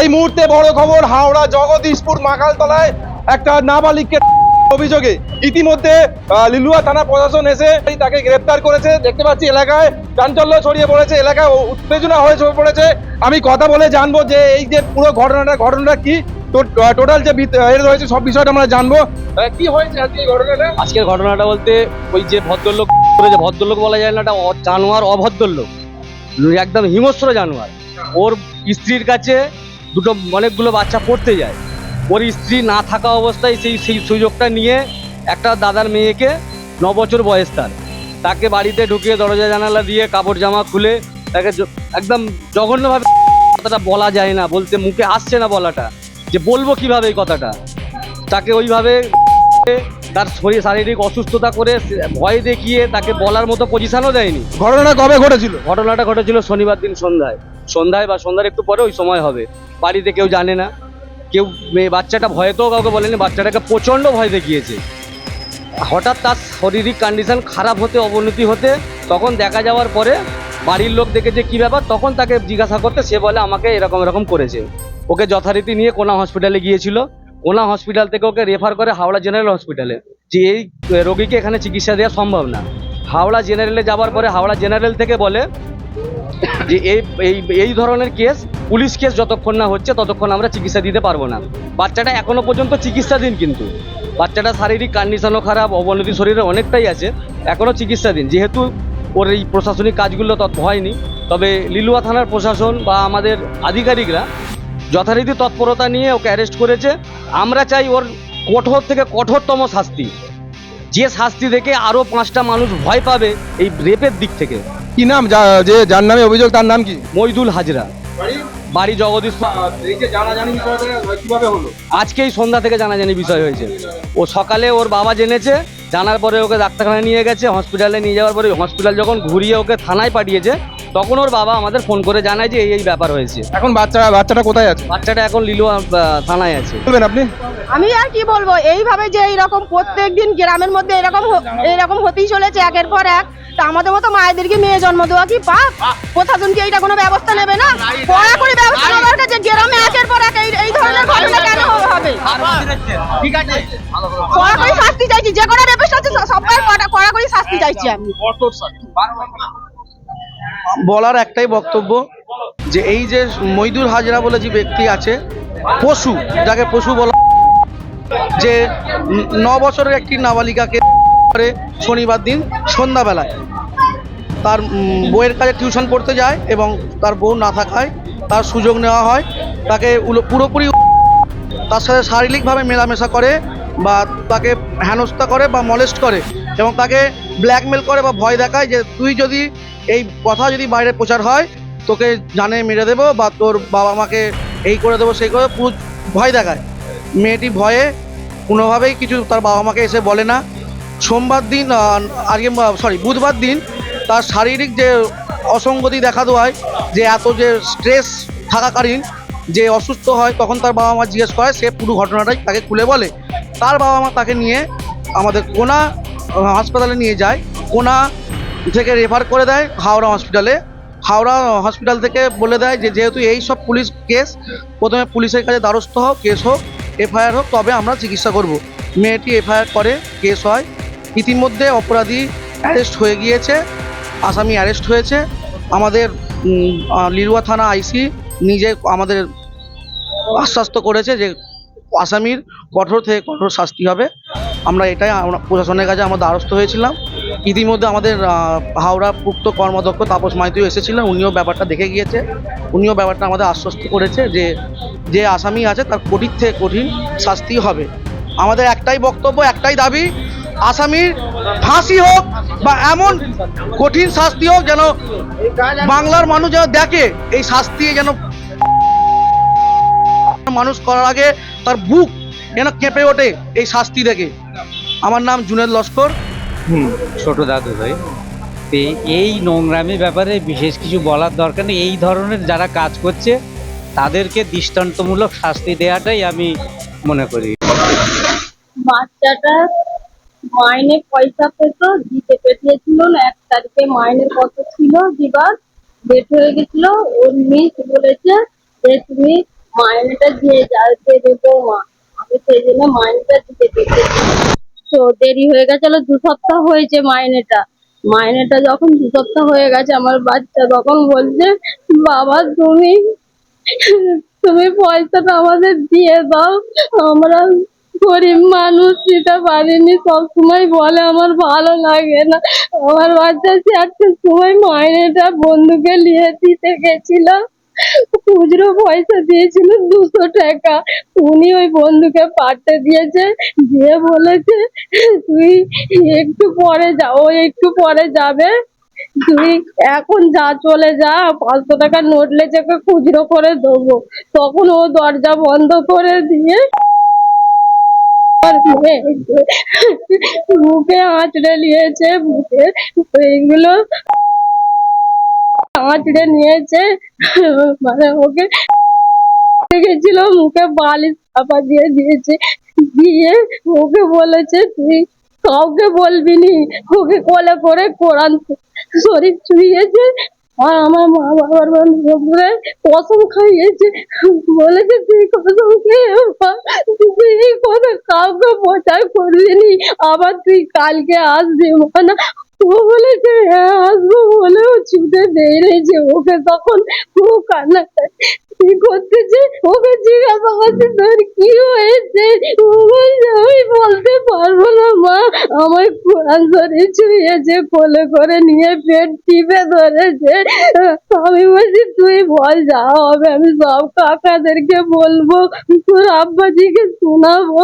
এই মুহূর্তে বড় খবর, হাওড়া জগদীশপুর মাকালতলায় একটা নাবালিককে অভিযোগে ইতিমধ্যে লিলুয়া থানা প্রশাসন এসে তাকে গ্রেপ্তার করেছে। দেখতে পাচ্ছি এলাকায় চাঞ্চল্য ছড়িয়ে পড়েছে, এলাকায় উত্তেজনা হয়ে পড়েছে। আমি কথা বলে জানব যে এই যে পুরো ঘটনাটা ঘটনাটা কি? টোটাল যে রয়েছে সব বিষয়টা আমরা জানব। কি হয়েছে আজকে ঘটনাটা? আজকের ঘটনাটা বলতে ওই যে ভদ্রলোক যে ভদ্রলোক বলা যায় না একটা অ- জানোয়ার অভদ্রলোক। একদম হিংস্র জানোয়ার। ওর স্ত্রীর কাছে দুটো অনেকগুলো বাচ্চা পড়তে যায়। ওর স্ত্রী না থাকা অবস্থায় সেই সেই সুযোগটা নিয়ে একটা দাদার মেয়েকে ন বছর বয়স তার। তাকে বাড়িতে ঢুকিয়ে দরজা জানালা দিয়ে কাপড় জামা খুলে তাকে একদম জঘন্যভাবে কথাটা বলা যায় না, বলতে মুখে আসছে না বলাটা। যে বলব কীভাবে এই কথাটা? তাকে ওইভাবে তার শরীর শারীরিক অসুস্থতা করে ভয় দেখিয়ে তাকে বলার মতো পজিশনও দেয়নি। ঘটনাটা কবে ঘটেছিল? ঘটনাটা ঘটেছিল শনিবার দিন সন্ধ্যায়। সন্ধ্যায় বা সন্ধ্যার একটু পরে ওই সময় হবে। বাড়িতে কেউ জানে না। কেউ মেয়ে বাচ্চাটা ভয়তেও কাউকে বলেনি বাচ্চাটাকে প্রচণ্ড ভয় দেখিয়েছে। হঠাৎ তার শারীরিক কন্ডিশন খারাপ হতে অবনতি হতে তখন দেখা যাওয়ার পরে বাড়ির লোক দেখেছে কী ব্যাপার তখন তাকে জিজ্ঞাসা করতে সে বলে আমাকে এরকম এরকম করেছে। ওকে যথারীতি নিয়ে কোনা হসপিটালে গিয়েছিল। কোনা হসপিটাল থেকে ওকে রেফার করে হাওড়া জেনারেল হসপিটালে যে এই রোগীকে এখানে চিকিৎসা দেওয়া সম্ভব না। হাওড়া জেনারেলে যাওয়ার পরে হাওড়া জেনারেল থেকে বলে যে এই এই এই ধরনের কেস পুলিশ কেস যতক্ষণ না হচ্ছে ততক্ষণ আমরা চিকিৎসা দিতে পারব না। বাচ্চাটা এখনও পর্যন্ত চিকিৎসাধীন কিন্তু। বাচ্চাটা শারীরিক কন্ডিশনও খারাপ, অবনতি শরীরে অনেকটাই আছে, এখনও চিকিৎসাধীন। যেহেতু ওর এই প্রশাসনিক কাজগুলো তৎ হয়নি, তবে লিলুয়া থানার প্রশাসন বা আমাদের আধিকারিকরা যথারীতি তৎপরতা নিয়ে ওকে অ্যারেস্ট করেছে। আমরা চাই ওর কঠোর থেকে কঠোরতম শাস্তি। যে শাস্তি দেখে আরও পাঁচটা মানুষ ভয় পাবে এই রেপের দিক থেকে। কি নাম? যে যার নামে অভিযোগ তার নাম কি? মইদুল হাজরা। বাড়ি? হলো? আজকেই সন্ধ্যা থেকে জানাজানি বিষয় হয়েছে। ও সকালে ওর বাবা জেনেছে জানার পরে ওকে ডাক্তারখানায় নিয়ে গেছে হসপিটালে নিয়ে যাওয়ার পরে হসপিটাল যখন ঘুরিয়ে ওকে থানায় পাঠিয়েছে তখন ওর বাবা আমাদের ফোন করে জানায় যে এই এই ব্যাপার হয়েছে। এখন বাচ্চা বাচ্চাটা কোথায় আছে? বাচ্চাটা এখন লিলুয়া থানায় আছে। বলবেন আপনি? আমি আর কি বলব এইভাবে যে এইরকম প্রত্যেক দিন গ্রামের মধ্যে এরকম হ- এরকম হতেই চলেছে একের পর এক। তা আমাদের মতো মায়েদেরকে মেয়ে জন্ম দেওয়া কি পাপ? কি এইটা কোনো ব্যবস্থা নেবে না? কড়া করে ব্যবস্থা নেওয়ার কাছে গ্রামে একের পর এক এই- এই ধরনের ঘটনা কেন হবে? ঠিক আছে। কড়া করে শাস্তি চাইছি যে কোনো সবাই শাস্তি চাইছি আমি। বলার একটাই বক্তব্য যে এই যে মইদুর হাজরা বলে যে ব্যক্তি আছে পশু যাকে পশু বলা যে ন- বছরের একটি নাবালিকাকে করে শনিবার দিন সন্ধ্যাবেলায় তার বইয়ের কাছে টিউশন পড়তে যায় এবং তার বউ না থাকায় তার সুযোগ নেওয়া হয় তাকে পুরোপুরি তার সাথে শারীরিকভাবে মেলামেশা করে বা তাকে হেনস্থা করে বা মলেস্ট করে এবং তাকে ব্ল্যাকমেল করে বা ভয় দেখায় যে তুই যদি এই কথা যদি বাইরে প্রচার হয়, তোকে জানে মেরে দেবো বা তোর বাবা মাকে এই করে দেবো, সেই করে পুরো ভয় দেখায়। মেয়েটি ভয়ে কোনোভাবেই কিছু তার বাবা মাকে এসে বলে না। সোমবার দিন আজকে সরি বুধবার দিন তার শারীরিক যে অসঙ্গতি দেখা দেওয়ায়, যে এত যে স্ট্রেস থাকাকালীন যে অসুস্থ হয় তখন তার বাবা মা জিজ্ঞেস করে, সে পুরো ঘটনাটাই তাকে খুলে বলে। তার বাবা মা তাকে নিয়ে আমাদের কোনা হাসপাতালে নিয়ে যায়। কোনা থেকে রেফার করে দেয় হাওড়া হসপিটালে হাওড়া হসপিটাল থেকে বলে দেয় যে, যেহেতু এই সব পুলিশ কেস প্রথমে পুলিশের কাছে দ্বারস্থ হোক কেস হোক, এফআইআর হোক, তবে আমরা চিকিৎসা করব। মেয়েটি এফআইআর করে কেস হয়। ইতিমধ্যে অপরাধী অ্যারেস্ট হয়ে গিয়েছে, আসামি অ্যারেস্ট হয়েছে। আমাদের লিরুয়া থানা আইসি নিজে আমাদের আশ্বস্ত করেছে যে আসামির কঠোর থেকে কঠোর শাস্তি হবে। আমরা এটাই প্রশাসনের কাছে আমরা দ্বারস্থ হয়েছিলাম। ইতিমধ্যে আমাদের হাওড়া পুক্ত কর্মদক্ষ তাপস মাইতিও এসেছিলেন। উনিও ব্যাপারটা দেখে গিয়েছে। উনিও ব্যাপারটা আমাদের আশ্বস্ত করেছে যে যে আসামি আছে তার কঠিন থেকে কঠিন শাস্তি হবে। আমাদের একটাই বক্তব্য, একটাই দাবি, আসামির ফাঁসি হোক বা এমন কঠিন শাস্তি হোক যেন বাংলার মানুষ যেন দেখে, এই শাস্তি যেন মানুষ করার আগে তার বুক যেন কেঁপে ওঠে এই শাস্তি দেখে। আমার নাম জুনেদ লস্কর। হুম ছোট দাদু ভাই। এই নোংরামি ব্যাপারে বিশেষ কিছু বলার দরকার নেই। এই ধরনের যারা কাজ করছে তাদেরকে দৃষ্টান্তমূলক শাস্তি দেওয়াটাই আমি মনে করি। বাচ্চাটা মাইনে পয়সা পেত দিতে পেটিয়েছিল না এক তারিখে মাইনের কত ছিল দিবার ডেট হয়ে গেছিল। ওর মিস বলেছে যে তুমি দিয়ে বৌমা আমি সেই জন্য দিতে দিতে তো দেরি হয়ে দু সপ্তাহ হয়েছে মাইনেটা। মাইনেটা যখন দু সপ্তাহ হয়ে গেছে, আমার বাচ্চা তখন বলছে, বাবা, তুমি তুমি পয়সাটা আমাদের দিয়ে দাও। আমরা গরিব মানুষ, দিতে পারিনি, সবসময় বলে আমার ভালো লাগে না। আমার বাচ্চা চারটের সময় মাইনেটা বন্ধুকে নিয়ে দিতে গেছিল। খুচরো পয়সা দিয়েছিল দুশো টাকা। উনি ওই বন্ধুকে দিয়েছে দিয়ে বলেছে, তুই একটু পরে যা, ও একটু পরে যাবে। তুই এখন যা, চলে যা, পাঁচশো টাকার নোট লেচেকে খুচরো করে দেবো। তখন ও দরজা বন্ধ করে দিয়ে মুখে আঁচড়ে নিয়েছে মুখে এইগুলো আঁচড়ে নিয়েছে। মানে ওকে মুখে বালিশ চাপা দিয়ে দিয়েছে। দিয়ে ওকে বলেছে, তুই কাউকে বলবি নি ওকে করে কোরআন আর আমার মা বাবার বান্ধবরে কসম খাইয়েছে। বলেছে, তুই কসম খেয়ে কাউকে প্রচার করবি নি আবার তুই কালকে আসবি মানে ও বলেছে হ্যাঁ আসব বলেও ছুটে বেরিয়েছে ওকে তখন খুব কান্না কি করতেছে ওকে জিজ্ঞাসা করছে, তোর কি হয়েছে? ও বলছে, আমি বলতে পারব আমার কোরআন শরীর ছুঁয়েছে কোলে করে নিয়ে পেট টিপে ধরেছে। আমি বলছি, তুই বল, যা হবে, আমি সব কাকাদেরকে বলব, তোর আব্বাজিকে শোনাবো।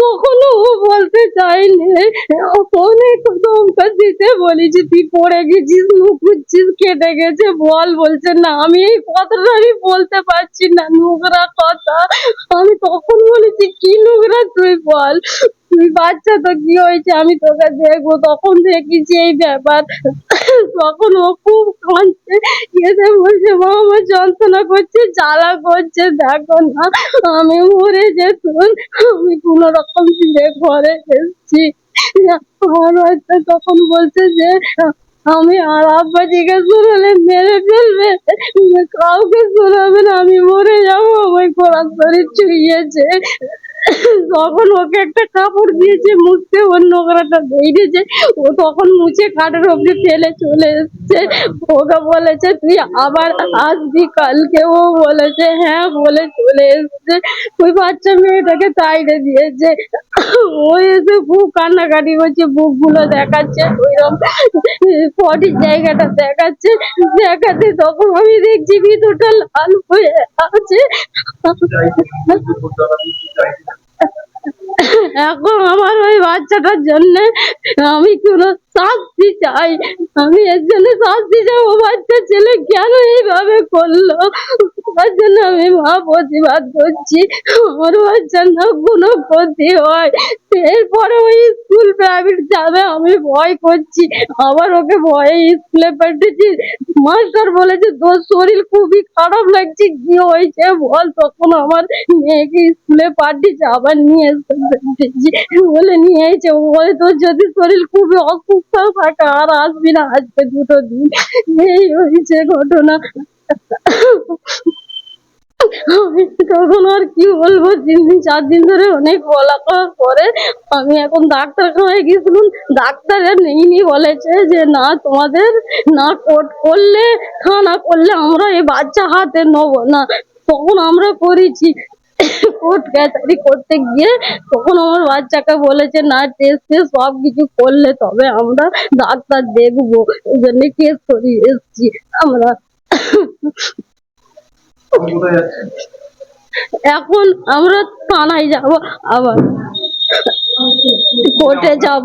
তখনও ও বলতে চাইনি অনেক ধমকা দিতে বলেছি, তুই পড়ে গেছিস লুকুচ্ছিস কেটে গেছে, বল। বলছে, না, আমি এই কথাটা আমি বলতে পারছি না, নোংরা কথা। আমি তখন বলেছি, কি নোংরা, তুই বল। তুই বাচ্চা তো কি হয়েছে? আমি তোকে দেখব। তখন দেখেছি এই ব্যাপার। তখন ও খুব কাঁদছে, কেঁদে বলছে মা আমার যন্ত্রণা করছে, জ্বালা করছে, দেখো না, আমি মরে যেতুন, আমি কোনো রকম ফিরে ঘরে এসেছি। বাচ্চা তখন বলছে যে, আমি আর আব্বা জিজ্ঞেস করলে মেরে ফেলবে, কাউকে শোনাবে না, আমি মরে যাব আমার কোরআন শরীর ছুঁয়েছে তখন ওকে একটা কাপড় দিয়েছে, মুছতে ওর নোংরাটা বেরিয়েছে। ও তখন মুছে খাটের ওপরে ফেলে চলে এসছে। ওকে বলেছে, তুই আবার আসবি কালকে। ও বলেছে হ্যাঁ বলে চলে এসছে। ওই বাচ্চা মেয়েটাকে সাইডে দিয়েছে। ও এসে খুব কান্নাকাটি করছে, বুকগুলো দেখাচ্ছে, ওইরকম পটির জায়গাটা দেখাচ্ছে। দেখাতে তখন আমি দেখছি ভিতরটা লাল হয়ে আছে। এখন আমার ওই বাচ্চাটার জন্যে আমি কোনো শাস্তি চাই। আমি এর জন্য শাস্তি ও বাচ্চা ছেলে কেন এইভাবে করল? তার জন্য আমি মা প্রতিবাদ করছি। আমার বাচ্চার না কোনো ক্ষতি হয়। এরপরে ওই স্কুল প্রাইভেট যাবে আমি ভয় করছি। আবার ওকে ভয়ে স্কুলে পাঠিয়েছি। মাস্টার বলেছে, তোর শরীর খুবই খারাপ লাগছে, কি হয়েছে বল? তখন আমার মেয়েকে স্কুলে পাঠিয়েছে, আবার নিয়ে এসে বলে, নিয়ে এসেছে ও বলে, তোর যদি শরীর খুবই আর আসবি না আজকে দুটো দিন। এই হয়েছে ঘটনা। তখন আর কি বলব? তিন দিন, চার দিন ধরে অনেক আমি এখন ডাক্তারখানায় গেছিলাম ডাক্তারের নেইনি, বলেছে যে না, তোমাদের না কোর্ট করলে থানা করলে আমরা এই বাচ্চা হাতে নেব না। তখন আমরা করেছি। কোর্ট ক্যাচারি করতে গিয়ে তখন আমার বাচ্চাকে বলেছে না টেস্ট সব কিছু করলে তবে আমরা ডাক্তার দেখব। এই জন্য কেস করিয়ে এসছি আমরা। এখন আমরা থানায় যাব আবার। কোর্টে যাব।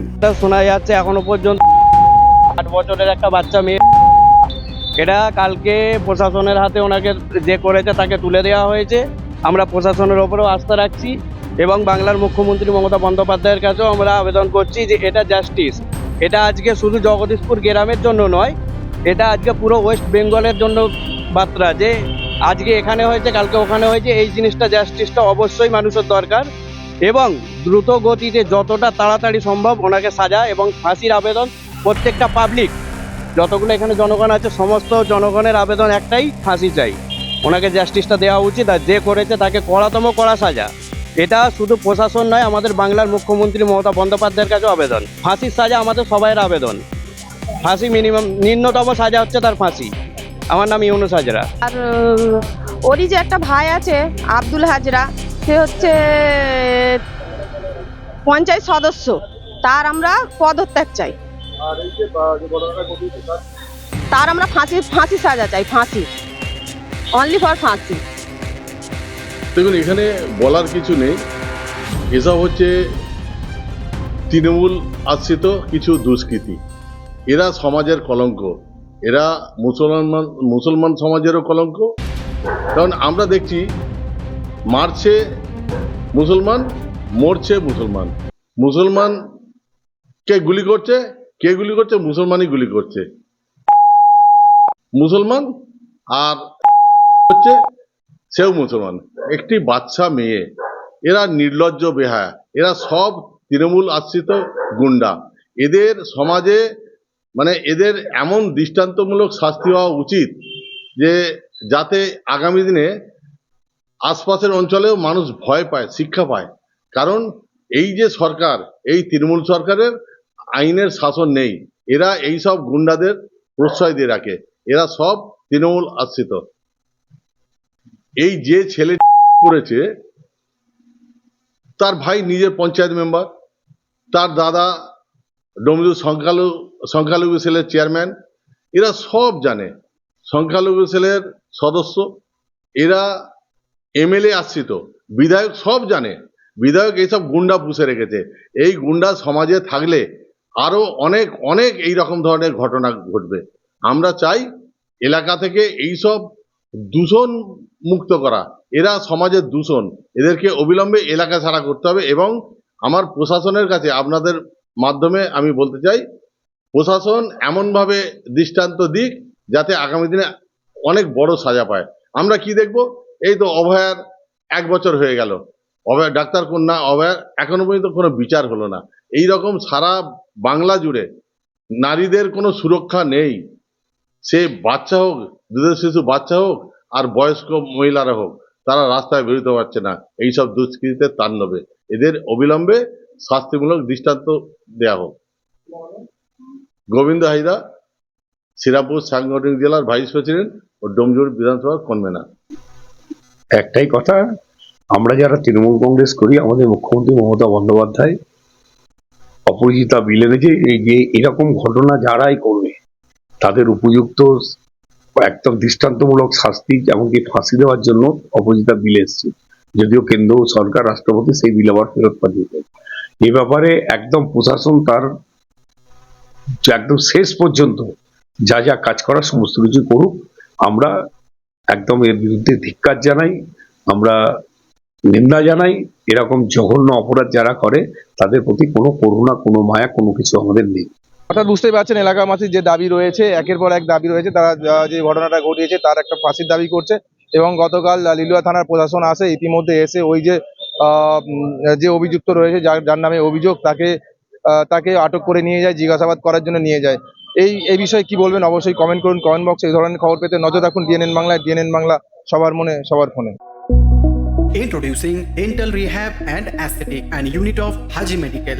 শোনা যাচ্ছে এখনও পর্যন্ত। আট বছরের একটা বাচ্চা মেয়ে। এটা কালকে প্রশাসনের হাতে ওনাকে যে করেছে তাকে তুলে দেওয়া হয়েছে। আমরা প্রশাসনের ওপরেও আস্থা রাখছি এবং বাংলার মুখ্যমন্ত্রী মমতা বন্দ্যোপাধ্যায়ের কাছেও আমরা আবেদন করছি যে এটা জাস্টিস এটা আজকে শুধু জগদীশপুর গ্রামের জন্য নয়, এটা আজকে পুরো ওয়েস্ট বেঙ্গলের জন্য বার্তা যে আজকে এখানে হয়েছে, কালকে ওখানে হয়েছে, এই জিনিসটা জাস্টিসটা অবশ্যই মানুষের দরকার। এবং দ্রুত গতিতে যতটা তাড়াতাড়ি সম্ভব ওনাকে সাজা এবং ফাঁসির আবেদন প্রত্যেকটা পাবলিক যতগুলো এখানে জনগণ আছে, সমস্ত জনগণের আবেদন একটাই, ফাঁসি চাই। ওনাকে জাস্টিসটা দেওয়া উচিত আর যে করেছে তাকে কড়াতম কড়া সাজা। এটা শুধু প্রশাসন নয়, আমাদের বাংলার মুখ্যমন্ত্রী মমতা বন্দ্যোপাধ্যায়ের কাছেও আবেদন। ফাঁসির সাজা আমাদের সবাইয়ের আবেদন। ফাঁসি মিনিমাম নিম্নতম সাজা হচ্ছে তার ফাঁসি। আমার নাম ইউনুস হাজরা। আর, ওরই যে একটা ভাই আছে, আব্দুল হাজরা সে হচ্ছে পঞ্চায়েত সদস্য, তার আমরা পদত্যাগ চাই। তার আমরা ফাঁসি ফাঁসি সাজা চাই, ফাঁসি। অনলি ফর ফাঁসি। দেখুন, এখানে বলার কিছু নেই। এসব হচ্ছে তৃণমূল আশ্রিত কিছু দুষ্কৃতী। এরা সমাজের কলঙ্ক। এরা মুসলমান মুসলমান সমাজেরও কলঙ্ক। কারণ আমরা দেখছি মারছে মুসলমান, মরছে মুসলমান। মুসলমান কে গুলি করছে? কে গুলি করছে? মুসলমানই গুলি করছে। মুসলমান আর হচ্ছে সেও মুসলমান। একটি বাচ্চা মেয়ে। এরা নির্লজ্জ বেহায়া। এরা সব তৃণমূল আশ্রিত গুন্ডা। এদের সমাজে মানে এদের এমন দৃষ্টান্তমূলক শাস্তি হওয়া উচিত যে যাতে আগামী দিনে আশপাশের অঞ্চলেও মানুষ ভয় পায়, শিক্ষা পায়। কারণ এই যে সরকার, এই তৃণমূল সরকারের আইনের শাসন নেই, এরা এই সব গুন্ডাদের প্রশ্রয় দিয়ে রাখে, এরা সব তৃণমূল আশ্রিত। এই যে ছেলে করেছে, তার ভাই নিজের পঞ্চায়েত মেম্বার, তার দাদা ডমরু সংখ্যালঘু সংখ্যালঘু সেলের চেয়ারম্যান, এরা সব জানে। সংখ্যালঘু সেলের সদস্য, এরা এমএলএ আশ্রিত বিধায়ক সব জানে। বিধায়ক এইসব গুন্ডা পুষে রেখেছে। এই গুন্ডা সমাজে থাকলে আরও অনেক অনেক এই রকম ধরনের ঘটনা ঘটবে। আমরা চাই এলাকা থেকে এইসব দূষণ মুক্ত করা। এরা সমাজের দূষণ। এদেরকে অবিলম্বে এলাকা ছাড়া করতে হবে এবং আমার প্রশাসনের কাছে আপনাদের মাধ্যমে আমি বলতে চাই, প্রশাসন এমনভাবে দৃষ্টান্ত দিক যাতে আগামী দিনে অনেক বড় সাজা পায়। আমরা কি দেখব? এই তো অভয়ার এক বছর হয়ে গেল। অভয় ডাক্তার কন্যা, অভয়ার এখনও পর্যন্ত কোনো বিচার হলো না। এই রকম সারা বাংলা জুড়ে নারীদের কোনো সুরক্ষা নেই। সে বাচ্চা হোক, দুধের শিশু বাচ্চা হোক, আর বয়স্ক মহিলারা হোক, তারা রাস্তায় বেরোতে পারছে না। এইসব দুষ্কৃতিতে তাণ্ডবে। এদের অবিলম্বে শাস্তিমূলক দৃষ্টান্ত দেয়া হোক। গোবিন্দ হাইদা শ্রীরামপুর সাংগঠনিক জেলার ভাইস প্রেসিডেন্ট ও ডোমজুর বিধানসভার কনভেনার। একটাই কথা, আমরা যারা তৃণমূল কংগ্রেস করি, আমাদের মুখ্যমন্ত্রী মমতা বন্দ্যোপাধ্যায় অপরাজিতা বিল এনেছে এই যে এরকম ঘটনা যারাই করবে, তাদের উপযুক্ত একদম দৃষ্টান্তমূলক শাস্তি এমনকি ফাঁসি দেওয়ার জন্য অপরাজিতা বিল এসছে। যদিও কেন্দ্র সরকার রাষ্ট্রপতি সেই বিল আবার ফেরত পাঠিয়েছে। এ ব্যাপারে একদম প্রশাসন তার একদম শেষ পর্যন্ত যা যা কাজ করার সমস্ত কিছু করুক, আমরা একদম এর বিরুদ্ধে ধিক্কার জানাই, আমরা নিন্দা জানাই, এরকম জঘন্য অপরাধ যারা করে, তাদের প্রতি কোনো করুণা, কোনো মায়া, কোনো কিছু আমাদের নেই। অর্থাৎ বুঝতেই পারছেন এলাকাবাসীর যে দাবি রয়েছে, একের পর এক দাবি রয়েছে, তারা যে ঘটনাটা ঘটিয়েছে, তার একটা ফাঁসির দাবি করছে, এবং গতকাল লিলুয়া থানার প্রশাসন আসে, ইতিমধ্যে এসে ওই যে যে অভিযুক্ত রয়েছে, যার যার নামে অভিযোগ, তাকে তাকে আটক করে নিয়ে যায়, জিজ্ঞাসাবাদ করার জন্য নিয়ে যায়। এই এই বিষয়ে কি বলবেন অবশ্যই কমেন্ট করুন কমেন্ট বক্সে এই ধরনের খবর পেতে নজর রাখুন ডিএনএন বাংলায় ডিএনএন বাংলা সবার মনে, সবার ফোনে Introducing Dental Rehab and Aesthetic and Unit of Haji Medical.